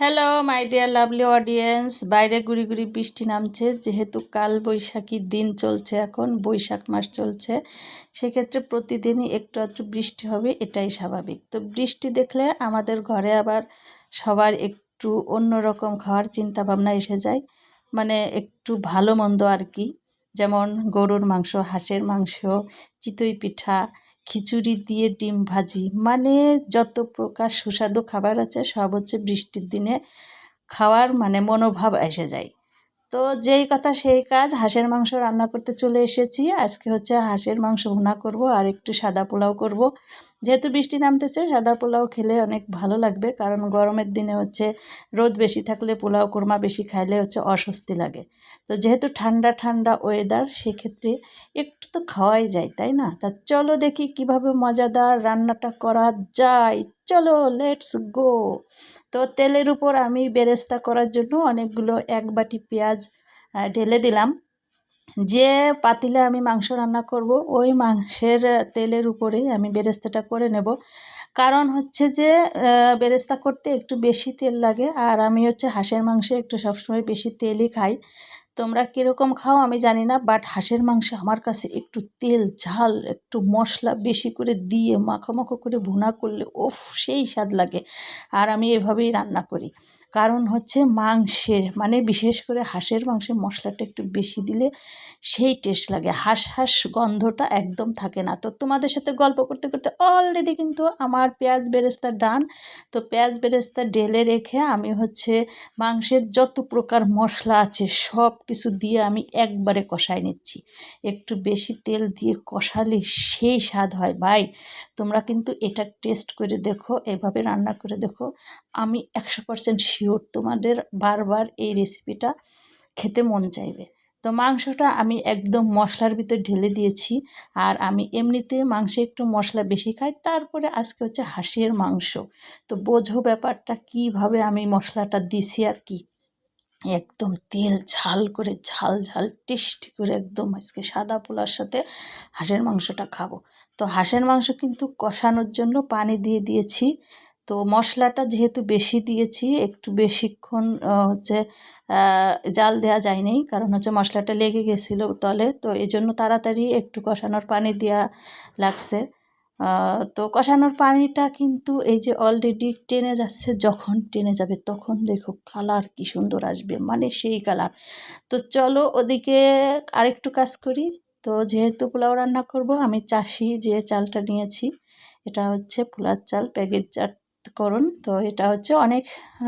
Hello my dear lovely audience বাইরে গুড়ি গুড়ি বৃষ্টি নামছে, যেহেতু কাল বৈশাখীর দিন চলছে এখন, বৈশাখ মাস চলছে, সেক্ষেত্রে প্রতিদিনই একটু আধটু বৃষ্টি হবে, এটাই স্বাভাবিক। তো বৃষ্টি দেখলে আমাদের ঘরে আবার সবার একটু অন্যরকম খাওয়ার চিন্তা ভাবনা এসে যায় মানে একটু ভালো মন্দ আর কি। যেমন গরুর মাংস, হাঁসের মাংস, চিতই পিঠা খিচুড়ি দিয়ে ডিম ভাজি। মানে যত প্রকার সুস্বাদু খাবার আছে, সব হচ্ছে বৃষ্টির দিনে খাওয়ার মানে মনোভাব এসে যায়। তো যেই কথা সেই কাজ, হাঁসের মাংস রান্না করতে চলে এসেছি। আজকে হচ্ছে হাঁসের মাংস ভুনা করব আর একটু সাদা পোলাও করব। যেহেতু বৃষ্টি নামতেছে, সাদা পোলাও খেলে অনেক ভালো লাগবে। কারণ গরমের দিনে হচ্ছে রোদ বেশি থাকলে পোলাও কোরমা বেশি খাইলে হচ্ছে অস্বস্তি লাগে। তো যেহেতু ঠান্ডা ঠান্ডা ওয়েদার সেক্ষেত্রে একটু তো খাওয়াই যায়, তাই না? তা চলো দেখি কীভাবে মজাদার রান্নাটা করা যায়। চলো লেটস গো তো তেলের উপর আমি বেরেস্তা করার জন্য অনেকগুলো এক বাটি পেঁয়াজ ঢেলে দিলাম। যে পাতিলে আমি মাংস রান্না করব, ওই মাংসের তেলের উপরেই আমি বেরেস্তাটা করে নেব। কারণ হচ্ছে যে বেরেস্তা করতে একটু বেশি তেল লাগে, আর আমি হচ্ছে হাঁসের মাংসে একটু সবসময় বেশি তেলই খাই। তোমরা কীরকম খাও আমি জানি না বাট হাঁসের মাংসে আমার কাছে একটু তেল, ঝাল, একটু মশলা বেশি করে দিয়ে মাখো মাখো করে ভুনা করলে ওফ সেই স্বাদ লাগে। আর আমি এভাবেই রান্না করি। কারণ হচ্ছে মাংসের মানে বিশেষ করে হাঁসের মাংসের মশলাটা একটু বেশি দিলে সেই টেস্ট লাগে। হাঁস হাঁস গন্ধটা একদম থাকে না। তো তোমাদের সাথে গল্প করতে করতে অলরেডি কিন্তু আমার পেঁয়াজ বেরেস্তা ডান তো পেঁয়াজ বেরেস্তা ঢেলে রেখে আমি হচ্ছে মাংসের যত প্রকার মশলা আছে সব কিছু দিয়ে আমি একবারে কষাই নিচ্ছি। একটু বেশি তেল দিয়ে কষালে সেই স্বাদ হয়। ভাই, তোমরা কিন্তু এটা টেস্ট করে দেখো, এভাবে রান্না করে দেখো। আমি একশো পারসেন্ট শিওর তোমাদের বারবার এই রেসিপিটা খেতে মন চাইবে। তো মাংসটা আমি একদম মশলার ভিতর ঢেলে দিয়েছি আর আমি এমনিতে মাংসে একটু মশলা বেশি খাই, তারপরে আজকে হচ্ছে হাঁসের মাংস। তো বোঝো ব্যাপারটা, কীভাবে আমি মশলাটা দিছি আর কি? একদম তেল ঝাল করে, ঝাল ঝাল টেস্টি করে একদম আজকে সাদা পোলার সাথে হাঁসের মাংসটা খাব। তো হাঁসের মাংস কিন্তু কষানোর জন্য পানি দিয়ে দিয়েছি। তো মশলাটা যেহেতু বেশি দিয়েছি, একটু বেশিক্ষণ হচ্ছে জাল দেওয়া যায়নি, কারণ হচ্ছে মশলাটা লেগে গেছিল তলে, তো এই জন্য তাড়াতাড়ি একটু কষানোর পানি দেওয়া লাগছে। তো কষানোর পানিটা কিন্তু এই যে অলরেডি টেনে যাচ্ছে, যখন টেনে যাবে তখন দেখো কালার কি সুন্দর আসবে মানে সেই কালার তো চলো ওদিকে আরেকটু কাজ করি, তো যেহেতু পোলাও রান্না করব, আমি চাষি যে চালটা নিয়েছি, এটা হচ্ছে পোলার চাল, প্যাকেট চাল করুন। তো এটা হচ্ছে অনেক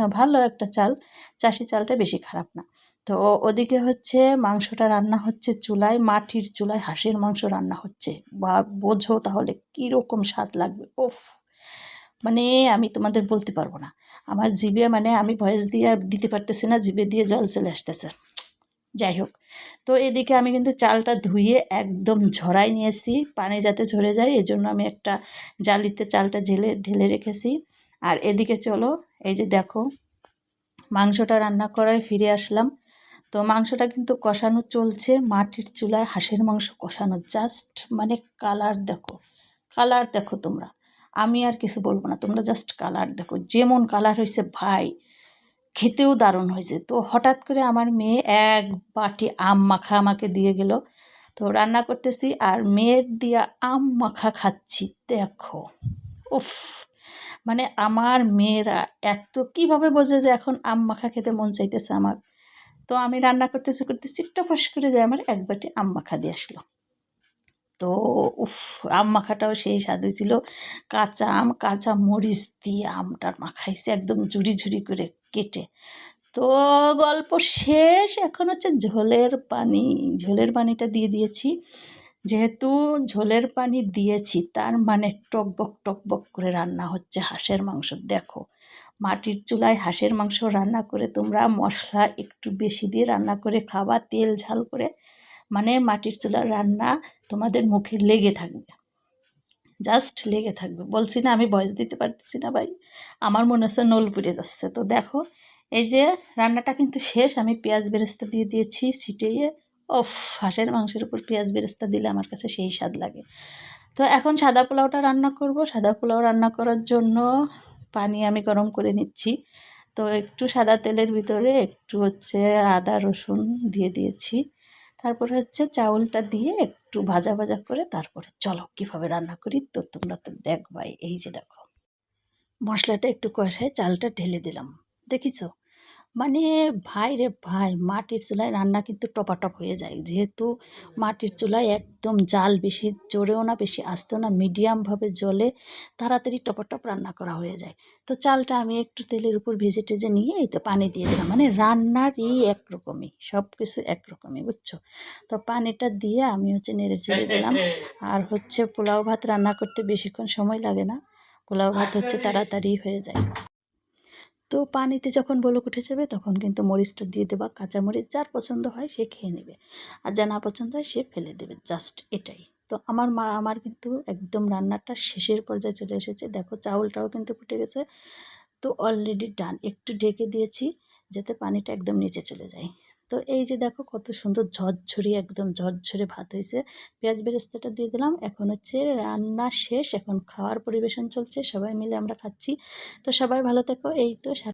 ভালো একটা চাল। চাষি চালটা বেশি খারাপ না। তো ওদিকে হচ্ছে মাংসটা রান্না হচ্ছে চুলায়, মাটির চুলায় হাঁসের মাংস রান্না হচ্ছে। বা বোঝো তাহলে কীরকম স্বাদ লাগবে। ওফ মানে আমি তোমাদের বলতে পারব না। আমার জিভে মানে আমি ভয়েস দিয়ে আর দিতে পারতেছি না, জিভে দিয়ে জল চলে আসতেছে। যাই হোক। তো এদিকে আমি কিন্তু চালটা ধুয়ে একদম ঝরাই নিয়েছি। পানি যাতে ঝরে যায়, এজন্য আমি একটা জালিতে চালটা ঝেলে ঢেলে রেখেছি। আর এদিকে চলো, এই যে দেখো, মাংসটা রান্না করায় ফিরে আসলাম। তো মাংসটা কিন্তু কষানো চলছে, মাটির চুলায় হাঁসের মাংস কষানো জাস্ট মানে কালার দেখো কালার দেখো তোমরা। আমি আর কিছু বলব না, তোমরা জাস্ট কালার দেখো, যেমন কালার হয়েছে ভাই, খেতেও দারুণ হয়েছে। তো হঠাৎ করে আমার মেয়ে এক বাটি আম মাখা আমাকে দিয়ে গেল। তো রান্না করতেছি আর মেয়ের দিয়া আম মাখা খাচ্ছি, দেখো, উফ মানে আমার মেয়েরা এত কীভাবে বোঝে যে এখন আম মাখা খেতে মন চাইতেছে আমার? তো আমি রান্না করতেছি করতেছি টপাস করে যায় আমার এক বাটি আম মাখা দিয়ে আসলো। তো উফ, আম মাখাটাও সেই স্বাদ হয়েছিল। কাঁচা আম, কাঁচা মরিচ দিয়ে আমটার মাখাইছে একদম ঝুড়ি ঝুড়ি করে কেটে। তো গল্প শেষ, এখন হচ্ছে ঝোলের পানি, ঝোলের পানিটা দিয়ে দিয়েছি। যেহেতু ঝোলের পানি দিয়েছি, তার মানে টকবক টকবক করে রান্না হচ্ছে হাঁসের মাংস। দেখো, মাটির চুলায় হাঁসের মাংস রান্না করে তোমরা মশলা একটু বেশি দিয়ে রান্না করে খাবা, তেল ঝাল করে মানে মাটির চুলার রান্না তোমাদের মুখে লেগে থাকবে। জাস্ট লেগে থাকবে। বলছি না, আমি বয়স দিতে পারতেছি না ভাই। আমার মনে হচ্ছে নল পুড়ে যাচ্ছে। তো দেখো, এই যে রান্নাটা কিন্তু শেষ, আমি পেঁয়াজ বেরেস্তা দিয়ে দিয়েছি, ছিটিয়ে ওফ, হাঁসের মাংসের উপর পেঁয়াজ বেরেস্তা দিলে আমার কাছে সেই স্বাদ লাগে। তো এখন সাদা পোলাওটা রান্না করব। সাদা পোলাও রান্না করার জন্য পানি আমি গরম করে নিচ্ছি। তো একটু সাদা তেলের ভিতরে একটু হচ্ছে আদা, রসুন দিয়ে দিয়েছি। তারপরে হচ্ছে চাউলটা দিয়ে একটু ভাজা ভাজা করে তারপরে চলো কীভাবে রান্না করি তো তোমরা তো দেখবাই। এই যে দেখো, মশলাটা একটু কষায় চালটা ঢেলে দিলাম। দেখিছো? মানে ভাই রে ভাই, মাটির চুলায় রান্না কিন্তু টপাটপ হয়ে যায়। যেহেতু মাটির চুলায় একদম জাল বেশি, জোরেও না, বেশি আসতেও না, মিডিয়ামভাবে জলে তাড়াতাড়ি টপাটপ রান্না করা হয়ে যায়। তো চালটা আমি একটু তেলের উপর ভেজে টেজে নিয়ে এই তো পানি দিয়ে দিলাম। মানে রান্নারই একরকমই সব কিছু একরকমই, বুঝছ? তো পানিটা দিয়ে আমি হচ্ছে নেড়ে চেড়ে দিলাম। আর হচ্ছে পোলাও ভাত রান্না করতে বেশিক্ষণ সময় লাগে না। পোলাও ভাত হচ্ছে তাড়াতাড়ি হয়ে যায়। তো পানিতে যখন বলক উঠে যাবে, তখন কিন্তু মরিচটা দিয়ে দেবা। কাঁচা মরিচ যার পছন্দ হয় সে খেয়ে নেবে। আর যা না পছন্দ হয় সে ফেলে দেবে। জাস্ট এটাই। তো আমার মা, আমার কিন্তু একদম রান্নাটা শেষের পর্যায়ে চলে এসেছে। দেখো চাউলটাও কিন্তু ফুটে গেছে। তো অলরেডি ডান একটু ঢেকে দিয়েছি, যাতে পানিটা একদম নিচে চলে যায়। তো এই যে দেখো কত সুন্দর ঝরঝরি, একদম ঝরঝরে ভাত হয়েছে। পেঁয়াজ বেরেস্তাটা দিয়ে দিলাম। এখন হচ্ছে রান্না শেষ। এখন খাওয়ার পরিবেশন চলছে। সবাই মিলে আমরা খাচ্ছি। তো সবাই ভালো থেকো। এই তো